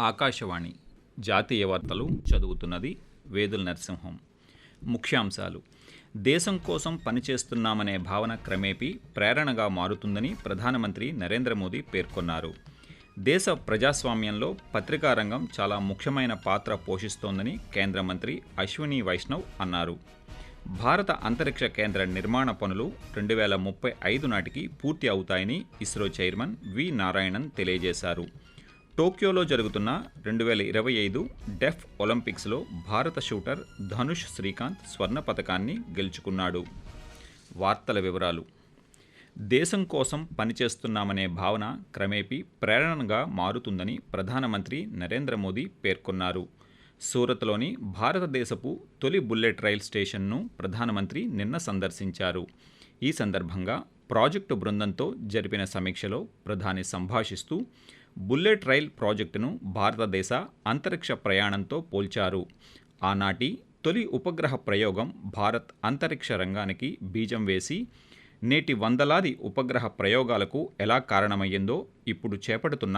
ఆకాశవాణి జాతీయ వార్తలు చదువుతున్నది వేదుల నరసింహం. ముఖ్యాంశాలు. దేశం కోసం పనిచేస్తున్నామనే భావన క్రమేపీ ప్రేరణగా మారుతుందని ప్రధానమంత్రి నరేంద్ర మోదీ పేర్కొన్నారు. దేశ ప్రజాస్వామ్యంలో పత్రికా రంగం చాలా ముఖ్యమైన పాత్ర పోషిస్తోందని కేంద్ర మంత్రి అశ్విని వైష్ణవ్ అన్నారు. భారత అంతరిక్ష కేంద్ర నిర్మాణ పనులు రెండు వేల ముప్పై ఐదు నాటికి పూర్తి అవుతాయని ఇస్రో చైర్మన్ వి నారాయణన్ తెలియజేశారు. టోక్యోలో జరుగుతున్న రెండు వేల ఇరవై ఐదు డెఫ్ ఒలింపిక్స్లో భారత షూటర్ ధనుష్ శ్రీకాంత్ స్వర్ణ పథకాన్ని గెలుచుకున్నాడు. వార్తల వివరాలు. దేశం కోసం పనిచేస్తున్నామనే భావన క్రమేపీ ప్రేరణగా మారుతుందని ప్రధానమంత్రి నరేంద్ర మోదీ పేర్కొన్నారు. సూరత్లోని భారతదేశపు తొలి బుల్లెట్ రైల్ స్టేషన్ను ప్రధానమంత్రి నిన్న సందర్శించారు. ఈ సందర్భంగా ప్రాజెక్టు బృందంతో జరిపిన సమీక్షలో ప్రధాని సంభాషిస్తూ బుల్లెట్ రైల్ ప్రాజెక్టును భారతదేశ అంతరిక్ష ప్రయాణంతో పోల్చారు ఆనాటి తొలి ఉపగ్రహ ప్రయోగం భారత్ అంతరిక్ష రంగానికి బీజం వేసి నేటి వందలాది ఉపగ్రహ ప్రయోగాలకు ఎలా కారణమయ్యిందో ఇప్పుడు చేపడుతున్న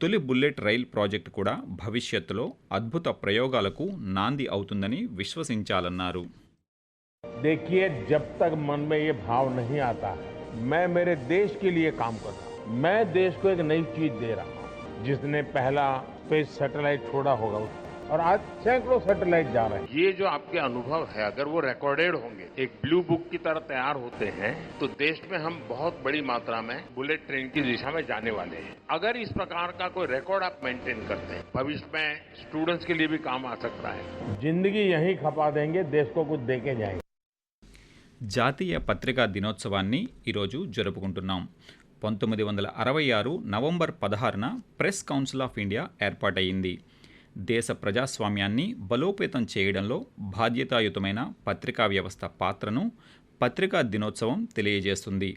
తొలి బుల్లెట్ రైల్ ప్రాజెక్టు కూడా భవిష్యత్తులో అద్భుత ప్రయోగాలకు నాంది అవుతుందని విశ్వసించాలన్నారు देखिए जब तक मन में ये भाव नहीं आता मैं मेरे देश के लिए काम कर रहा हूं मैं देश को एक नई चीज दे रहा हूं जिसने पहला स्पेस सैटेलाइट छोड़ा होगा और आज सैकड़ों सैटेलाइट जा रहे हैं ये जो आपके अनुभव है अगर वो रिकॉर्डेड होंगे एक ब्लू बुक की तरह तैयार होते हैं तो देश में हम बहुत बड़ी मात्रा में बुलेट ट्रेन की दिशा में जाने वाले हैं अगर इस प्रकार का कोई रिकॉर्ड आप मेंटेन करते हैं भविष्य में स्टूडेंट्स के लिए भी काम आ सकता है जिंदगी यहीं खपा देंगे देश को कुछ देके जाएंगे జాతీయ పత్రికా దినోత్సవాన్ని ఈరోజు జరుపుకుంటున్నాం పంతొమ్మిది వందల అరవై ఆరు నవంబర్ పదహారున ప్రెస్ కౌన్సిల్ ఆఫ్ ఇండియా ఏర్పాటయింది దేశ ప్రజాస్వామ్యాన్ని బలోపేతం చేయడంలో బాధ్యతాయుతమైన పత్రికా వ్యవస్థ పాత్రను పత్రికా దినోత్సవం తెలియజేస్తుంది.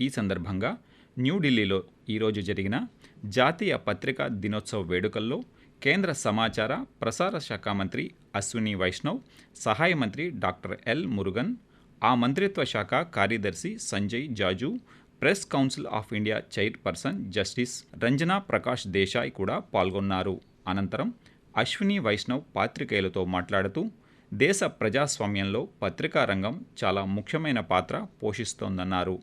ఈ సందర్భంగా న్యూఢిల్లీలో ఈరోజు జరిగిన జాతీయ పత్రికా దినోత్సవ వేడుకల్లో కేంద్ర సమాచార ప్రసార శాఖ మంత్రి అశ్విని వైష్ణవ్ సహాయ మంత్రి డాక్టర్ ఎల్ మురుగన్ ఆ మంత్రిత్వ శాఖ కార్యదర్శి Sanjay Jaju press council of India chairperson justice Ranjana Prakash Desai కూడా పాల్గొన్నారు. అనంతరం అశ్విని వైష్ణవ్ పాత్రికేయులతో మాట్లాడుతూ దేశ ప్రజాస్వామ్యంలో పత్రికా రంగం చాలా ముఖ్యమైన పాత్ర పోషిస్తోందన్నారు.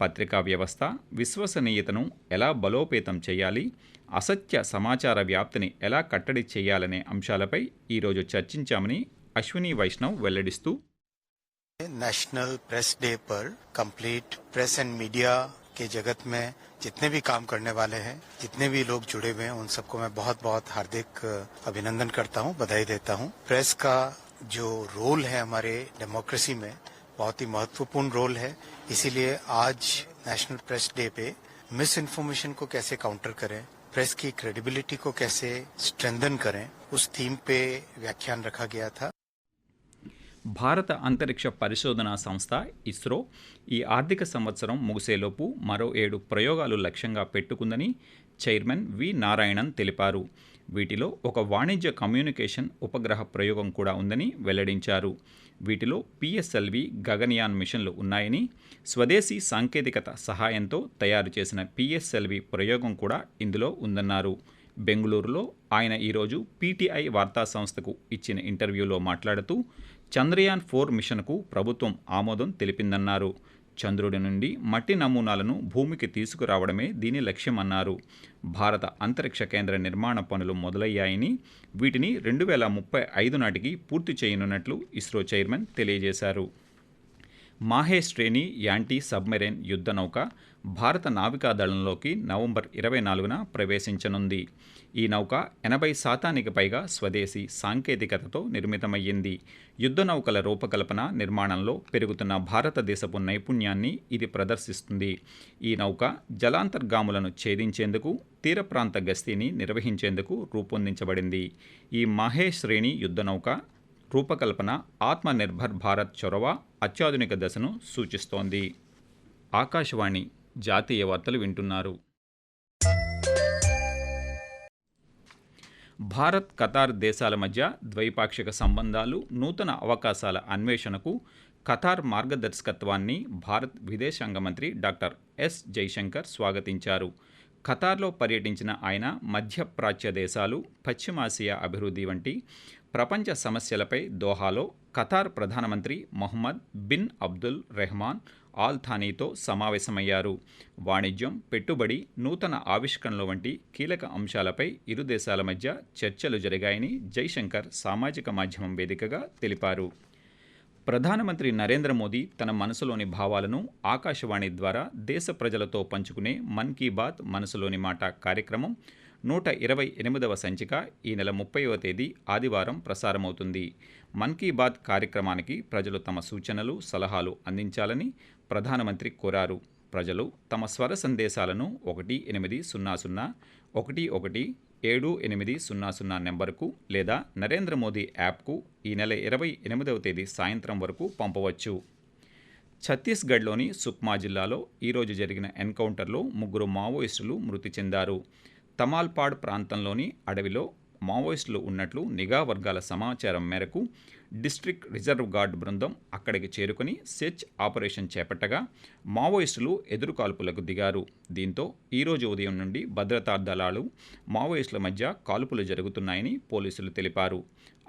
పత్రికా వ్యవస్థ విశ్వసనీయతను ఎలా బలోపేతం చేయాలి అసత్య సమాచార వ్యాప్తిని ఎలా కట్టడి చేయాలనే అంశాలపై ఈరోజు చర్చించామని అశ్విని వైష్ణవ్ వెల్లడిస్తూ नेशनल प्रेस डे पर कंप्लीट प्रेस एंड मीडिया के जगत में जितने भी काम करने वाले हैं, जितने भी लोग जुड़े हुए हैं, उन सबको मैं बहुत बहुत हार्दिक अभिनंदन करता हूँ, बधाई देता हूँ। प्रेस का जो रोल है हमारे डेमोक्रेसी में, बहुत ही महत्वपूर्ण रोल है। इसीलिए आज नेशनल प्रेस डे पे मिस इन्फॉर्मेशन को कैसे काउंटर करें प्रेस की क्रेडिबिलिटी को कैसे स्ट्रेंथन करें, उस थीम पे व्याख्यान रखा गया था। భారత అంతరిక్ష పరిశోధనా సంస్థ ఇస్రో ఈ ఆర్థిక సంవత్సరం ముగిసేలోపు మరో ఏడు ప్రయోగాలు లక్ష్యంగా పెట్టుకుందని చైర్మన్ వి నారాయణన్ తెలిపారు. వీటిలో ఒక వాణిజ్య కమ్యూనికేషన్ ఉపగ్రహ ప్రయోగం కూడా ఉందని వెల్లడించారు. వీటిలో పిఎస్ఎల్వి గగనయాన్ మిషన్లు ఉన్నాయని స్వదేశీ సాంకేతికత సహాయంతో తయారు చేసిన పిఎస్ఎల్వి ప్రయోగం కూడా ఇందులో ఉందన్నారు. బెంగళూరులో ఆయన ఈరోజు పీటీఐ వార్తా సంస్థకు ఇచ్చిన ఇంటర్వ్యూలో మాట్లాడుతూ చంద్రయాన్ ఫోర్ మిషన్కు ప్రభుత్వం ఆమోదం తెలిపిందన్నారు. చంద్రుడి నుండి మట్టి నమూనాలను భూమికి తీసుకురావడమే దీని లక్ష్యమన్నారు. భారత అంతరిక్ష కేంద్ర నిర్మాణ పనులు మొదలయ్యాయని వీటిని రెండు వేల ముప్పై ఐదు నాటికి పూర్తి చేయనున్నట్లు ఇస్రో చైర్మన్ తెలియజేశారు. మాహే శ్రేణి యాంటీ సబ్మెరైన్ యుద్ధ నౌక భారత నావికాదళంలోకి నవంబర్ ఇరవై నాలుగున ప్రవేశించనుంది. ఈ నౌక ఎనభై శాతానికి పైగా స్వదేశీ సాంకేతికతతో నిర్మితమయ్యింది. యుద్ధ నౌకల రూపకల్పన నిర్మాణంలో పెరుగుతున్న భారతదేశపు నైపుణ్యాన్ని ఇది ప్రదర్శిస్తుంది. ఈ నౌక జలాంతర్గాములను ఛేదించేందుకు తీర ప్రాంత గస్తీని నిర్వహించేందుకు రూపొందించబడింది. ఈ మాహే శ్రేణి యుద్ధ నౌక రూపకల్పన ఆత్మనిర్భర్ భారత్ చొరవ అత్యాధునిక దశను సూచిస్తోంది. ఆకాశవాణి జాతీయ వార్తలు వింటున్నారు. భారత్ ఖతార్ దేశాల మధ్య ద్వైపాక్షిక సంబంధాలు నూతన అవకాశాల అన్వేషణకు ఖతార్ మార్గదర్శకత్వాన్ని భారత్ విదేశాంగ మంత్రి డాక్టర్ ఎస్ జైశంకర్ స్వాగతించారు. ఖతార్లో పర్యటించిన ఆయన మధ్య ప్రాచ్య దేశాలు పశ్చిమాసియా అభివృద్ధి వంటి ప్రపంచ సమస్యలపై దోహాలో ఖతార్ ప్రధానమంత్రి Mohammed bin Abdul Rahman Al థానీతో సమావేశమయ్యారు. వాణిజ్యం పెట్టుబడి నూతన ఆవిష్కరణలు వంటి కీలక అంశాలపై ఇరు దేశాల మధ్య చర్చలు జరిగాయని జైశంకర్ సామాజిక మాధ్యమం వేదికగా తెలిపారు. ప్రధానమంత్రి నరేంద్ర మోదీ తన మనసులోని భావాలను ఆకాశవాణి ద్వారా దేశ ప్రజలతో పంచుకునే మన్ కీ బాత్ మనసులోని మాట కార్యక్రమం నూట ఇరవై ఎనిమిదవ సంచిక ఈ నెల ముప్పైవ తేదీ ఆదివారం ప్రసారమవుతుంది. మన్ కీ బాత్ కార్యక్రమానికి ప్రజలు తమ సూచనలు సలహాలు అందించాలని ప్రధానమంత్రి కోరారు. ప్రజలు తమ స్వర సందేశాలను ఒకటి ఎనిమిది సున్నా సున్నా ఒకటి ఒకటి ఏడు ఎనిమిది సున్నా సున్నా నెంబర్కు లేదా నరేంద్ర మోదీ యాప్కు ఈ నెల ఇరవై ఎనిమిదవ తేదీ సాయంత్రం వరకు పంపవచ్చు. ఛత్తీస్గఢ్లోని సుక్మా జిల్లాలో ఈరోజు జరిగిన ఎన్కౌంటర్లో ముగ్గురు మావోయిస్టులు మృతి చెందారు. తమాల్పాడ్ ప్రాంతంలోని అడవిలో మావోయిస్టులు ఉన్నట్లు నిఘా వర్గాల సమాచారం మేరకు డిస్ట్రిక్ట్ రిజర్వ్ గార్డ్ బృందం అక్కడికి చేరుకుని సెర్చ్ ఆపరేషన్ చేపట్టగా మావోయిస్టులు ఎదురుకాల్పులకు దిగారు. దీంతో ఈరోజు ఉదయం నుండి భద్రతా దళాలు మావోయిస్టుల మధ్య కాల్పులు జరుగుతున్నాయని పోలీసులు తెలిపారు.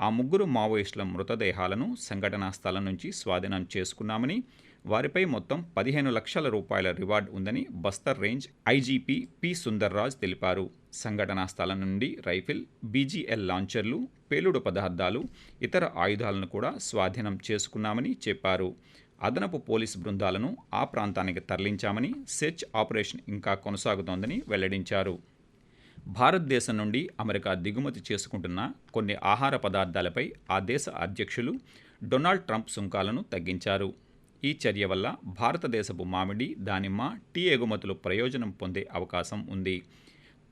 ఆ ముగ్గురు మావోయిస్టుల మృతదేహాలను సంఘటనా స్థలం నుంచి స్వాధీనం చేసుకున్నామని వారిపై మొత్తం పదిహేను లక్షల రూపాయల రివార్డ్ ఉందని Bastar range IGP P Sundarraj తెలిపారు. సంఘటనా స్థలం నుండి రైఫిల్ బీజీఎల్ లాంచర్లు పేలుడు పదార్థాలు ఇతర ఆయుధాలను కూడా స్వాధీనం చేసుకున్నామని చెప్పారు. అదనపు పోలీసు బృందాలను ఆ ప్రాంతానికి తరలించామని సెర్చ్ ఆపరేషన్ ఇంకా కొనసాగుతోందని వెల్లడించారు. భారతదేశం నుండి అమెరికా దిగుమతి చేసుకుంటున్న కొన్ని ఆహార పదార్థాలపై ఆ దేశ అధ్యక్షులు డొనాల్డ్ ట్రంప్ సుంకాలను తగ్గించారు. ఈ చర్య వల్ల భారతదేశపు మామిడి దానిమ్మ టీ ఎగుమతులు ప్రయోజనం పొందే అవకాశం ఉంది.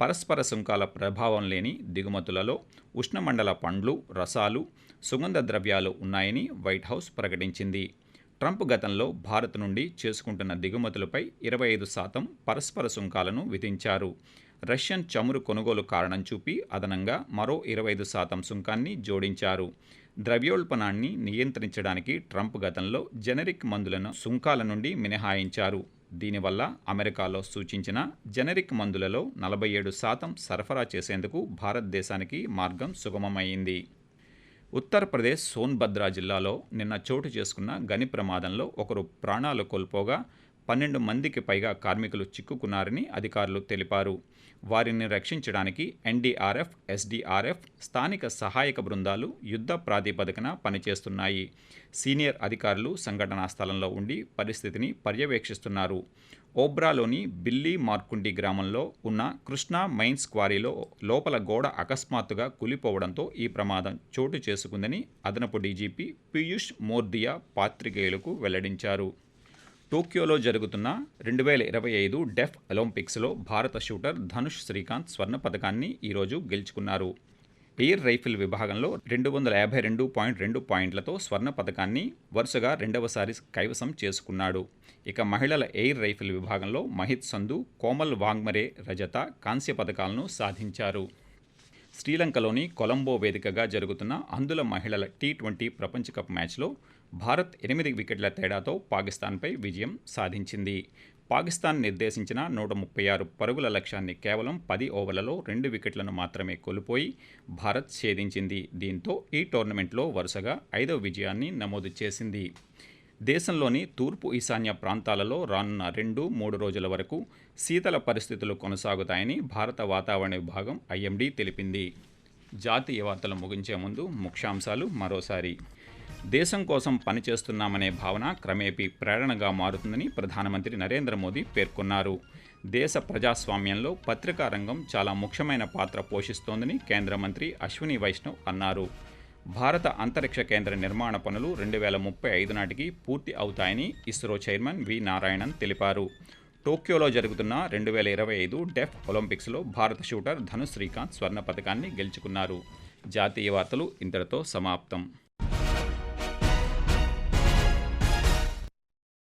పరస్పర సుంకాల ప్రభావం లేని దిగుమతులలో ఉష్ణమండల పండ్లు రసాలు సుగంధ ద్రవ్యాలు ఉన్నాయని వైట్ హౌస్ ప్రకటించింది. ట్రంప్ గతంలో భారత్ నుండి చేసుకుంటున్న దిగుమతులపై ఇరవై ఐదు శాతం పరస్పర సుంకాలను విధించారు. రష్యన్ చమురు కొనుగోలు కారణం చూపి అదనంగా మరో ఇరవై ఐదు శాతం సుంకాన్ని జోడించారు. ద్రవ్యోల్బణాన్ని నియంత్రించడానికి ట్రంప్ గతంలో జెనరిక్ మందులను సుంకాల నుండి మినహాయించారు. దీనివల్ల అమెరికాలో సూచించిన జెనరిక్ మందులలో నలభై ఏడు శాతం సరఫరా చేసేందుకు భారతదేశానికి మార్గం సుగమమైంది. ఉత్తరప్రదేశ్ సోన్భద్రా జిల్లాలో నిన్న చోటు చేసుకున్న గని ప్రమాదంలో ఒకరు ప్రాణాలు కోల్పోగా పన్నెండు మందికి పైగా కార్మికులు చిక్కుకున్నారని అధికారులు తెలిపారు. వారిని రక్షించడానికి ఎన్డీఆర్ఎఫ్ ఎస్డీఆర్ఎఫ్ స్థానిక సహాయక బృందాలు యుద్ధ ప్రాతిపదికన పనిచేస్తున్నాయి. సీనియర్ అధికారులు సంఘటనా స్థలంలో ఉండి పరిస్థితిని పర్యవేక్షిస్తున్నారు. ఓబ్రాలోని బిల్లీ మార్కుండి గ్రామంలో ఉన్న కృష్ణా మైన్స్ క్వారీలో లోపల గోడ అకస్మాత్తుగా కూలిపోవడంతో ఈ ప్రమాదం చోటు చేసుకుందని అదనపు డీజీపీ పీయూష్ మోర్దియా పాత్రికేయులకు వెల్లడించారు. టోక్యోలో జరుగుతున్న రెండు వేల ఇరవై ఐదు డెఫ్ ఒలింపిక్స్లో భారత షూటర్ ధనుష్ శ్రీకాంత్ స్వర్ణ పథకాన్ని ఈరోజు గెలుచుకున్నారు. ఎయిర్ రైఫిల్ విభాగంలో రెండు వందల యాభై రెండు పాయింట్ రెండు పాయింట్లతో స్వర్ణ పథకాన్ని వరుసగా రెండవసారి కైవసం చేసుకున్నాడు. ఇక మహిళల ఎయిర్ రైఫిల్ విభాగంలో మహిత్ సంధు కోమల్ వాంగ్మరే రజత కాంస్య పథకాలను సాధించారు. శ్రీలంకలోని కొలంబో వేదికగా జరుగుతున్న అందుల మహిళల టీ ట్వంటీ ప్రపంచ కప్ మ్యాచ్లో భారత్ ఎనిమిది వికెట్ల తేడాతో పాకిస్తాన్పై విజయం సాధించింది. పాకిస్తాన్ నిర్దేశించిన నూట ముప్పై ఆరు పరుగుల లక్ష్యాన్ని కేవలం పది ఓవర్లలో రెండు వికెట్లను మాత్రమే కోల్పోయి భారత్ ఛేదించింది. దీంతో ఈ టోర్నమెంట్లో వరుసగా ఐదో విజయాన్ని నమోదు చేసింది. దేశంలోని తూర్పు ఈశాన్య ప్రాంతాలలో రానున్న రెండు మూడు రోజుల వరకు శీతల పరిస్థితులు కొనసాగుతాయని భారత వాతావరణ విభాగం ఐఎండీ తెలిపింది. జాతీయ వార్తలు ముగించే ముందు ముఖ్యాంశాలు మరోసారి. దేశం కోసం పనిచేస్తున్నామనే భావన క్రమేపీ ప్రేరణగా మారుతుందని ప్రధానమంత్రి నరేంద్ర మోదీ పేర్కొన్నారు. దేశ ప్రజాస్వామ్యంలో పత్రికా రంగం చాలా ముఖ్యమైన పాత్ర పోషిస్తోందని కేంద్ర మంత్రి అశ్విని వైష్ణవ్ అన్నారు. భారత అంతరిక్ష కేంద్ర నిర్మాణ పనులు రెండు వేల ముప్పై ఐదు నాటికి పూర్తి అవుతాయని ఇస్రో చైర్మన్ వి నారాయణన్ తెలిపారు. టోక్యోలో జరుగుతున్న రెండు వేల ఇరవై ఐదు డెఫ్ ఒలింపిక్స్లో భారత షూటర్ ధను శ్రీకాంత్ స్వర్ణ పథకాన్ని గెలుచుకున్నారు. జాతీయ వార్తలు ఇంతటితో సమాప్తం.